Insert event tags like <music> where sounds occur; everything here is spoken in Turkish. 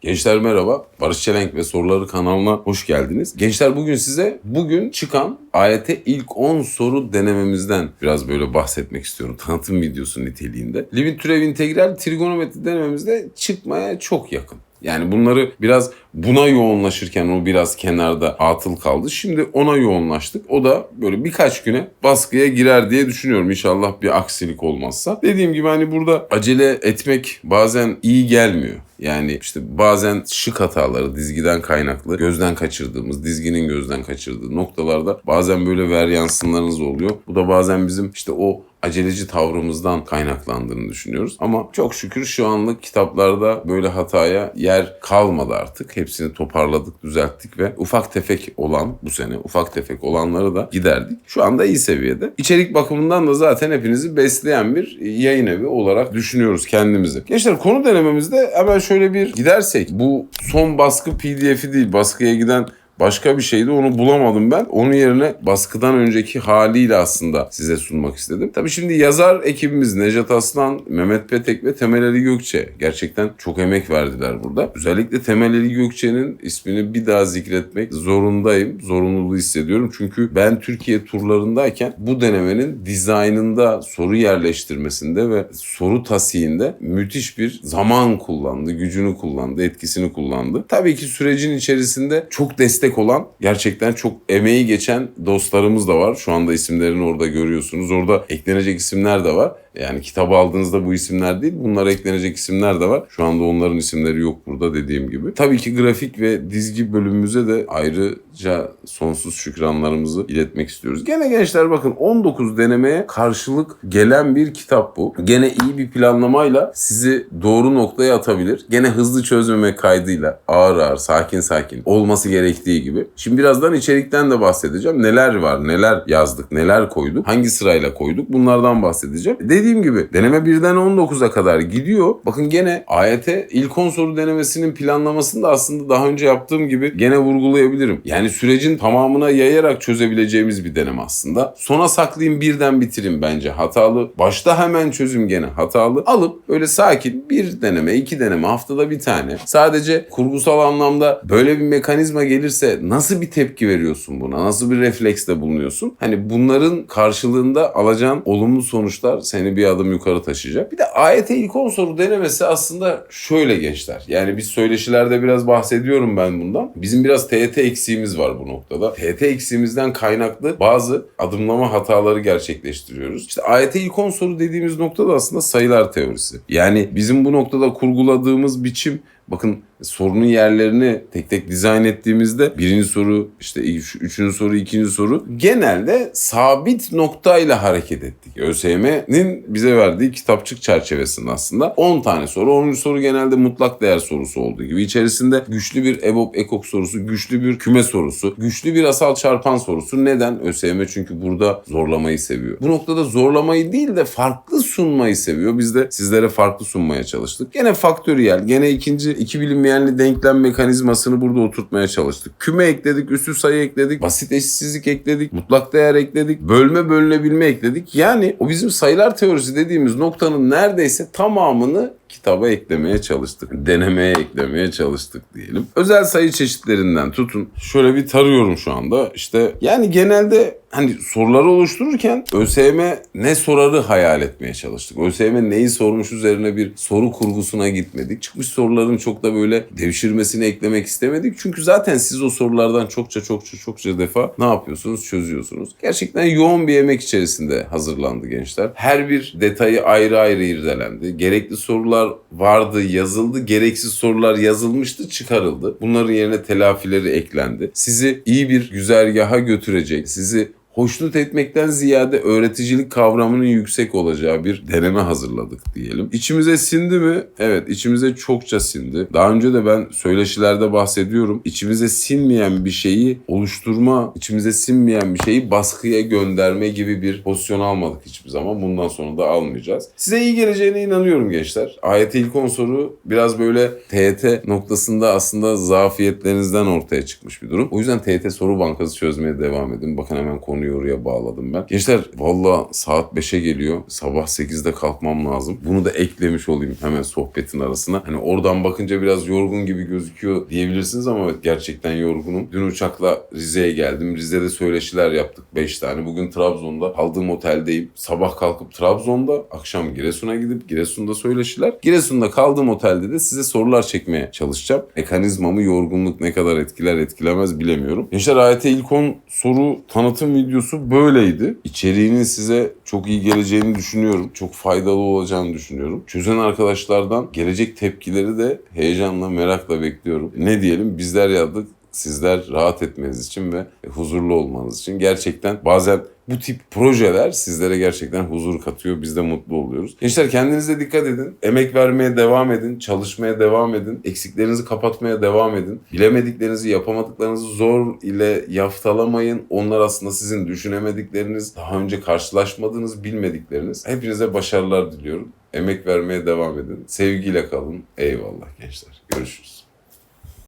Gençler merhaba. Barış Çelenk ve Soruları kanalına hoş geldiniz. Gençler bugün size bugün çıkan AYT ilk 10 soru denememizden biraz böyle bahsetmek istiyorum. <laughs> Tanıtım videosu niteliğinde. Limit türev integral trigonometri denememizde çıkmaya çok yakın. Yani bunları biraz buna yoğunlaşırken o biraz kenarda atıl kaldı. Şimdi ona yoğunlaştık. O da böyle birkaç güne baskıya girer diye düşünüyorum. İnşallah bir aksilik olmazsa. Dediğim gibi hani burada acele etmek bazen iyi gelmiyor. Yani işte bazen şık hataları dizgiden kaynaklı gözden kaçırdığımız, dizginin gözden kaçırdığı noktalarda bazen böyle veryansınlarınız oluyor. Bu da bazen bizim işte o aceleci tavrımızdan kaynaklandığını düşünüyoruz. Ama çok şükür şu anlık kitaplarda böyle hataya yer kalmadı artık. Hepsini toparladık, düzelttik ve ufak tefek olan bu sene ufak tefek olanları da giderdik. Şu anda iyi seviyede. İçerik bakımından da zaten hepinizi besleyen bir yayın evi olarak düşünüyoruz kendimizi. Gençler konu denememizde hemen şöyle bir gidersek bu son baskı pdf'i değil baskıya giden başka bir şeydi onu bulamadım ben. Onun yerine baskıdan önceki haliyle aslında size sunmak istedim. Tabii şimdi yazar ekibimiz Nejat Aslan, Mehmet Petek ve Temel Ali Gökçe gerçekten çok emek verdiler burada. Özellikle Temel Ali Gökçe'nin ismini bir daha zikretmek zorundayım. Zorunluluğu hissediyorum. Çünkü ben Türkiye turlarındayken bu denemenin dizaynında, soru yerleştirmesinde ve soru tasihinde müthiş bir zaman kullandı, gücünü kullandı, etkisini kullandı. Tabii ki sürecin içerisinde çok destek olan, gerçekten çok emeği geçen dostlarımız da var. Şu anda isimlerini orada görüyorsunuz. Orada eklenecek isimler de var. Yani kitabı aldığınızda bu isimler değil, bunlara eklenecek isimler de var. Şu anda onların isimleri yok burada dediğim gibi. Tabii ki grafik ve dizgi bölümümüze de ayrıca sonsuz şükranlarımızı iletmek istiyoruz. Gene gençler bakın 19 denemeye karşılık gelen bir kitap bu. Gene iyi bir planlamayla sizi doğru noktaya atabilir. Gene hızlı çözmeme kaydıyla ağır ağır, sakin sakin olması gerektiği gibi. Şimdi birazdan içerikten de bahsedeceğim. Neler var, neler yazdık, neler koyduk, hangi sırayla koyduk bunlardan bahsedeceğim. Dediğim gibi deneme 1'den 19'a kadar gidiyor. Bakın gene AYT ilk 10 soru denemesinin planlamasını da aslında daha önce yaptığım gibi gene vurgulayabilirim. Yani sürecin tamamına yayarak çözebileceğimiz bir deneme aslında. Sona saklayayım birden bitireyim bence hatalı. Başta hemen çözüm gene hatalı. Alıp böyle sakin bir deneme, iki deneme haftada bir tane. Sadece kurgusal anlamda böyle bir mekanizma gelirse nasıl bir tepki veriyorsun buna? Nasıl bir refleksle bulunuyorsun? Hani bunların karşılığında alacağın olumlu sonuçlar seni bir adım yukarı taşıyacak. Bir de AYT ilk 10 soru denemesi aslında şöyle gençler. Yani biz söyleşilerde biraz bahsediyorum ben bundan. Bizim biraz TET eksiğimiz var bu noktada. TET eksiğimizden kaynaklı bazı adımlama hataları gerçekleştiriyoruz. İşte AYT ilk 10 soru dediğimiz noktada aslında sayılar teorisi. Yani bizim bu noktada kurguladığımız biçim Bakın sorunun yerlerini tek tek dizayn ettiğimizde birinci soru, işte üçüncü soru, ikinci soru genelde sabit noktayla hareket ettik. ÖSYM'nin bize verdiği kitapçık çerçevesinde aslında 10 tane soru. 10. soru genelde mutlak değer sorusu olduğu gibi. içerisinde güçlü bir EBOB ekok sorusu, güçlü bir küme sorusu, güçlü bir asal çarpan sorusu. Neden? ÖSYM çünkü burada zorlamayı seviyor. Bu noktada zorlamayı değil de farklı sunmayı seviyor. Biz de sizlere farklı sunmaya çalıştık. Gene faktöriyel, gene ikinci iki bilinmeyenli denklem mekanizmasını burada oturtmaya çalıştık. Küme ekledik, üstü sayı ekledik, basit eşitsizlik ekledik, mutlak değer ekledik, bölme bölünebilme ekledik. Yani o bizim sayılar teorisi dediğimiz noktanın neredeyse tamamını kitaba eklemeye çalıştık. Denemeye eklemeye çalıştık diyelim. Özel sayı çeşitlerinden tutun. Şöyle bir tarıyorum şu anda. İşte yani genelde hani soruları oluştururken ÖSYM ne sorarı hayal etmeye çalıştık. ÖSYM neyi sormuş üzerine bir soru kurgusuna gitmedik. Çıkmış soruların çok da böyle devşirmesini eklemek istemedik. Çünkü zaten siz o sorulardan çokça çokça çokça defa ne yapıyorsunuz? Çözüyorsunuz. Gerçekten yoğun bir emek içerisinde hazırlandı gençler. Her bir detayı ayrı ayrı irdelendi. Gerekli sorular vardı, yazıldı. Gereksiz sorular yazılmıştı, çıkarıldı. Bunların yerine telafileri eklendi. Sizi iyi bir güzergaha götürecek, sizi hoşnut etmekten ziyade öğreticilik kavramının yüksek olacağı bir deneme hazırladık diyelim. İçimize sindi mi? Evet içimize çokça sindi. Daha önce de ben söyleşilerde bahsediyorum. İçimize sinmeyen bir şeyi oluşturma, içimize sinmeyen bir şeyi baskıya gönderme gibi bir pozisyon almadık hiçbir zaman. Bundan sonra da almayacağız. Size iyi geleceğine inanıyorum gençler. AYT ilk 10 soru biraz böyle TET noktasında aslında zafiyetlerinizden ortaya çıkmış bir durum. O yüzden TET soru bankası çözmeye devam edin. Bakın hemen konuyu konuyu oraya bağladım ben. Gençler valla saat 5'e geliyor. Sabah 8'de kalkmam lazım. Bunu da eklemiş olayım hemen sohbetin arasına. Hani oradan bakınca biraz yorgun gibi gözüküyor diyebilirsiniz ama evet gerçekten yorgunum. Dün uçakla Rize'ye geldim. Rize'de söyleşiler yaptık 5 tane. Bugün Trabzon'da kaldığım oteldeyim. Sabah kalkıp Trabzon'da, akşam Giresun'a gidip Giresun'da söyleşiler. Giresun'da kaldığım otelde de size sorular çekmeye çalışacağım. Mekanizmamı yorgunluk ne kadar etkiler etkilemez bilemiyorum. Gençler AYT ilk 10 soru tanıtım videosu böyleydi. İçeriğinin size çok iyi geleceğini düşünüyorum. Çok faydalı olacağını düşünüyorum. Çözen arkadaşlardan gelecek tepkileri de heyecanla, merakla bekliyorum. Ne diyelim bizler yazdık. Sizler rahat etmeniz için ve huzurlu olmanız için. Gerçekten bazen bu tip projeler sizlere gerçekten huzur katıyor. Biz de mutlu oluyoruz. Gençler kendinize dikkat edin. Emek vermeye devam edin. Çalışmaya devam edin. Eksiklerinizi kapatmaya devam edin. Bilemediklerinizi, yapamadıklarınızı zor ile yaftalamayın. Onlar aslında sizin düşünemedikleriniz, daha önce karşılaşmadığınız, bilmedikleriniz. Hepinize başarılar diliyorum. Emek vermeye devam edin. Sevgiyle kalın. Eyvallah gençler. Görüşürüz.